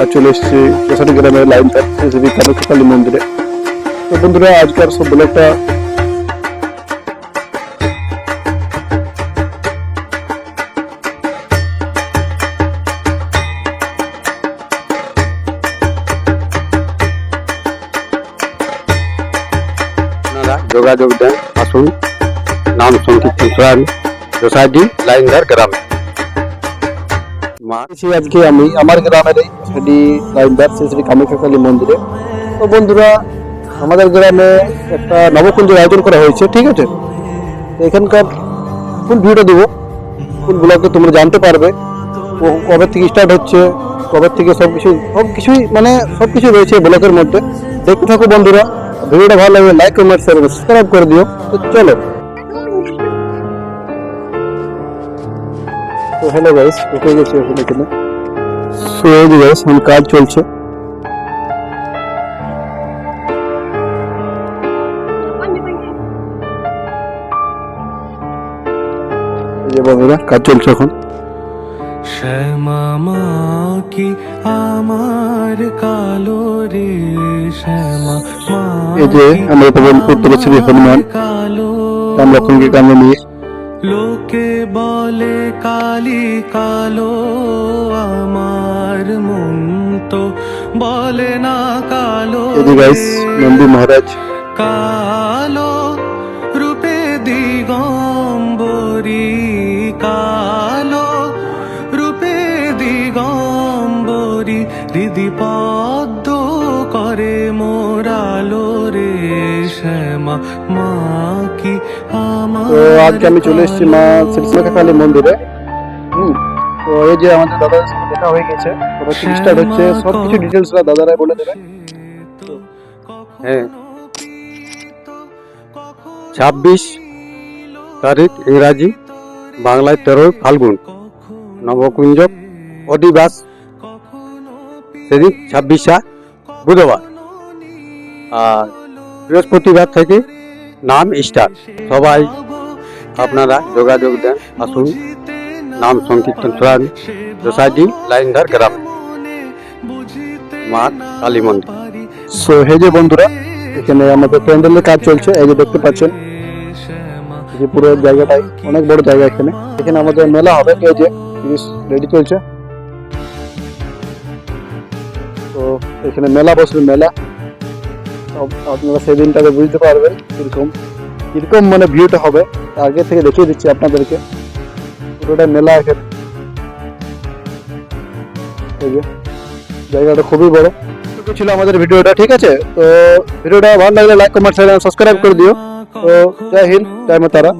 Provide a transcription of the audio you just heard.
আর চলে এসেছি কেশারি গ্রামের লাইন তার শ্রী কামাখ্যাকালী মন্দিরে। তো বন্ধুরা আজকাল সব ব্লগটা আপনারা যোগাযোগ দেন, আসুন। নাম সংকীর্তন সরান সোসাইটি লাইনদার গ্রামে। মা আজকে আমি, আমার গ্রামের এই শ্রী শ্রী মন্দিরে। তো বন্ধুরা, আমাদের গ্রামে একটা নবকুঞ্জের আয়োজন করা হয়েছে, ঠিক আছে? এখানকার ফুল ভিডিও দেবো। ফুল ব্লগে তোমরা জানতে পারবে। ও কবে থেকে স্টার্ট হচ্ছে, কবে থেকে সব কিছু, সব কিছুই মানে সব কিছু রয়েছে ব্লগের মধ্যে। দেখতে থাকো বন্ধুরা, ভিডিওটা ভালো লাগবে লাইক কমেন্ট শেয়ার সাবস্ক্রাইব করে দিও। তো চলো। তো হ্যালো গাইস ঢুকে গেছি এখন এখানে। সো এই গাইস এখন কাজ চলছে। যে বন্ধুরা কাজ চলছে এখন। শ্যামা মা কি আমার কালো রে? শ্যামা এই যে আমরা বলতে চলেছি হনুমান। কালো রাম লক্ষণকে কামে নিয়ে লোকে বলে কালি কালো আমার মন তো বলে না কালো। নন্দী মহারাজ কালো রূপে দিগম্বরী কালো রূপে দিগম্বরী হৃদি পদ্ম করে মোরালো রে শ্যামা মা তো আজকে আমি চলে এসেছি মা কালী মন্দিরে। তো এই যে আমাদের দাদার দেখা হয়ে গেছে থেকে স্টার্ট হচ্ছে সব কিছু ডিটেলস দাদারাই বলে দেবে। হ্যাঁ ছাব্বিশ তারিখ ইংরাজি, বাংলায় তেরোই ফাল্গুন নবকুঞ্জ অধিবাস, সেদিন ছাব্বিশা বুধবার। আর বৃহস্পতিবার থেকে নাম স্টার্ট সবাই আপনারা যোগাযোগ দেন, আসুন। নাম সংকীর্তন সরান সোসাইটি লাইনদার গ্রাম। মা কালী মন্দির সো হে যে বন্ধুরা, এখানে আমাদের প্যান্ডেলের কাজ চলছে, এই যে দেখতে পাচ্ছেন যে পুরো জায়গাটাই, অনেক বড় জায়গা এখানে। এখানে আমাদের মেলা হবে, এই যে রেডি চলছে। তো, এখানে মেলা বসবে, মেলা। আপনারা সেই দিনটাকে বুঝতে পারবেন কীরকম। কীরকম মানে ভিউটা হবে আগে থেকে দেখিয়ে দিচ্ছি আপনাদেরকে। পুরোটা মেলা এখানে। জায়গাটা খুবই বড়। ছিল আমাদের ভিডিওটা, ঠিক আছে? তো ভিডিওটা ভালো লাগলে লাইক কমেন্ট সাবস্ক্রাইব করে দিও। তো জয় হিন্দ, জয় মাতারা।